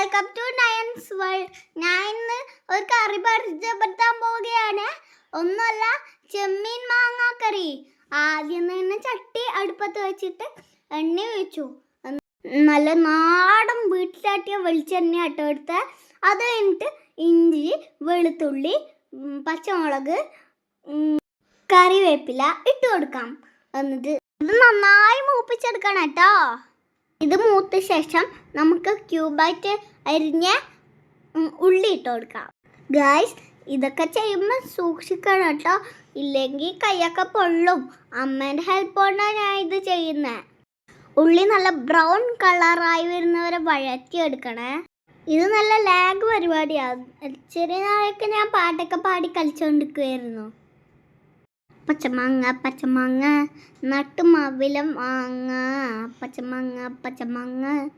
Welcome to Nayans world ഞാൻ ഇന്ന് ഒരു കറി പരിചയപ്പെടുത്താൻ പോവുകയാണ്. ഒന്നുമല്ല ചെമ്മീൻ മാങ്ങ കറി ആദ്യം തന്നെ ചട്ടി അടുപ്പത്ത് വെച്ചിട്ട് എണ്ണ ഒഴിച്ചു. നല്ല നാടൻ വീട്ടിലാട്ടിയ വെളിച്ചെണ്ണ ആട്ടോ എടുത്ത്. അത് കഴിഞ്ഞിട്ട് ഇഞ്ചി വെളുത്തുള്ളി പച്ചമുളക് കറിവേപ്പില ഇട്ട് കൊടുക്കാം. എന്നിട്ട് ഇത് നന്നായി മൂപ്പിച്ചെടുക്കണം കേട്ടോ. ഇത് മൂത്ത ശേഷം നമുക്ക് ക്യൂബായിട്ട് അരിഞ്ഞ് ഉള്ളി ഇട്ട് കൊടുക്കാം. ഗായ്സ് ഇതൊക്കെ ചെയ്യുമ്പോൾ സൂക്ഷിക്കണം കേട്ടോ. ഇല്ലെങ്കിൽ കൈയൊക്കെ പൊള്ളും. അമ്മേന്റെ ഹെൽപ്പ് കൊണ്ടാണ് ഞാൻ ഇത് ചെയ്യുന്നത് ഉള്ളി നല്ല ബ്രൗൺ കളറായി വരുന്നവരെ വഴറ്റിയെടുക്കണേ ഇത് നല്ല ലാഗ് പരിപാടിയാണ് ചെറിയ നാളൊക്കെ ഞാൻ പാട്ടൊക്കെ പാടി കളിച്ചുകൊണ്ടിരിക്കുമായിരുന്നു പച്ചമാങ്ങ പച്ചമാങ്ങ. നട്ടുമാവില മാങ്ങ പച്ചമാങ്ങ പച്ചമാങ്ങ.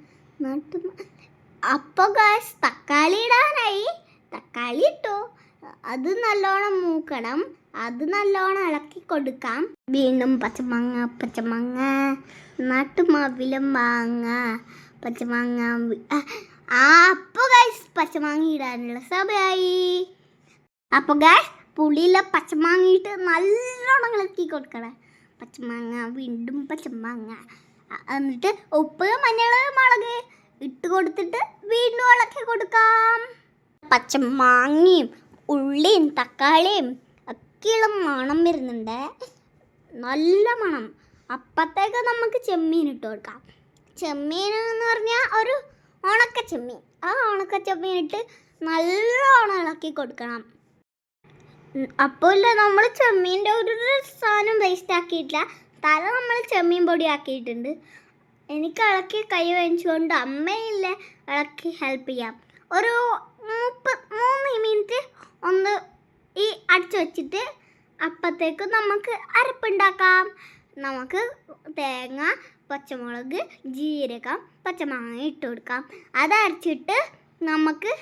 നട്ടു അപ്പോൾ ഗാസ് തക്കാളി ഇടാനായി. തക്കാളി ഇട്ടു. അത് നല്ലോണം മൂക്കണം. അത് നല്ലോണം ഇളക്കി കൊടുക്കാം. വീണ്ടും പച്ചമാങ്ങ പച്ചമാങ്ങ. നട്ടുമാവില മാങ്ങ പച്ചമാങ്ങ ആ, അപ്പോൾ ഗൈസ് പച്ചമാങ്ങ ഇടാനുള്ള സമയമായി അപ്പോൾ ഗായ്സ് പുളിയിലെ പച്ചമാങ്ങയിട്ട് നല്ലോണം ഇളക്കി കൊടുക്കണം. പച്ചമാങ്ങ വീണ്ടും പച്ചമാങ്ങ. എന്നിട്ട് ഉപ്പ് മഞ്ഞൾ മുളക് ഇട്ട് കൊടുത്തിട്ട് വീണ്ടും ഇളക്കി കൊടുക്കാം. പച്ചമാങ്ങയും ഉള്ളിയും തക്കാളിയും ഒക്കെയുള്ള മണം വരുന്നുണ്ട്. നല്ല മണം. അപ്പത്തേക്ക് നമുക്ക് ചെമ്മീൻ ഇട്ട് കൊടുക്കാം. ചെമ്മീൻ എന്ന് പറഞ്ഞാൽ ഒരു ഉണക്ക ചെമ്മീൻ ആ ഉണക്ക ചെമ്മീൻ ഇട്ട് നല്ലോണം ഇളക്കി കൊടുക്കണം. അപ്പോൾ നമ്മൾ ചെമ്മീന്റെ ഒരു സാധനം വേസ്റ്റ് ആക്കിയിട്ടില്ല. തല നമ്മൾ ചെമ്മീൻ പൊടി ആക്കിയിട്ടുണ്ട്. എനിക്ക് ഇളക്കി കൈ വേവിച്ചുകൊണ്ട് അമ്മയില്ല ഇളക്കി ഹെൽപ്പ് ചെയ്യാം. ഒരു മുപ്പത് മൂന്ന് മിനിറ്റ് ഒന്ന് ഈ അടിച്ചു വച്ചിട്ട് അപ്പത്തേക്ക് നമുക്ക് അരപ്പുണ്ടാക്കാം. നമുക്ക് തേങ്ങ പച്ചമുളക് ജീരകം പച്ചമാങ്ങ ഇട്ട് കൊടുക്കാം. അത് അരച്ചിട്ട് നമുക്ക്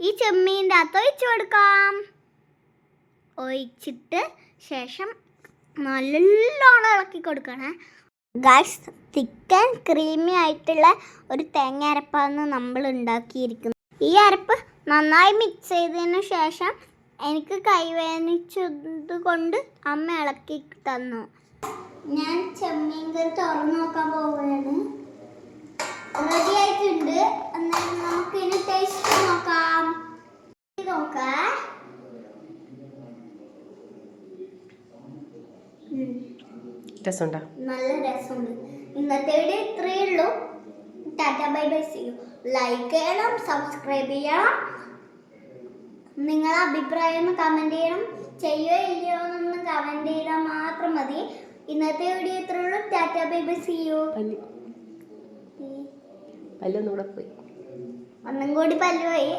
ഈ ചെമ്മീന്റെ അകത്ത് ഒഴിച്ചു കൊടുക്കാം. ഒഴിച്ചിട്ട് ശേഷം നല്ലോണം ഇളക്കി കൊടുക്കണേ ഗായ്സ് തിക്കൻ ക്രീമി ആയിട്ടുള്ള ഒരു തേങ്ങ അരപ്പാണ് നമ്മൾ ഉണ്ടാക്കിയിരിക്കുന്നത്. ഈ അരപ്പ് നന്നായി മിക്സ് ചെയ്തതിന് ശേഷം എനിക്ക് കൈവേദനിച്ചത് കൊണ്ട് അമ്മ ഇളക്കി തന്നു. ഞാൻ ചെമ്മീൻ കറി തുറന്നു നോക്കാൻ പോവുകയാണ്. രസമുണ്ടോ? നല്ല രസമുണ്ട്. ഇന്നത്തെ വീഡിയോ ഇത്രയേ ഉള്ളൂ. ടാറ്റ ബൈ ബൈ ചെയ്യൂ ലൈക്ക് ചെയ്യണം സബ്സ്ക്രൈബ് ചെയ്യണം. നിങ്ങളെ അഭിപ്രായം കമന്റ് ചെയ്യണം. ചെയ്യോ ഇല്ലയോ എന്ന് കമന്റ് ചെയ്താൽ മാത്രം മതി. ഇന്നത്തെ വീഡിയോ ഇത്രയേ ഉള്ളൂ. Tata bye bye see you. പല്ലൊന്നുകൂടെ പോയി. ഒന്നും കൂടി പല്ലുപോയി.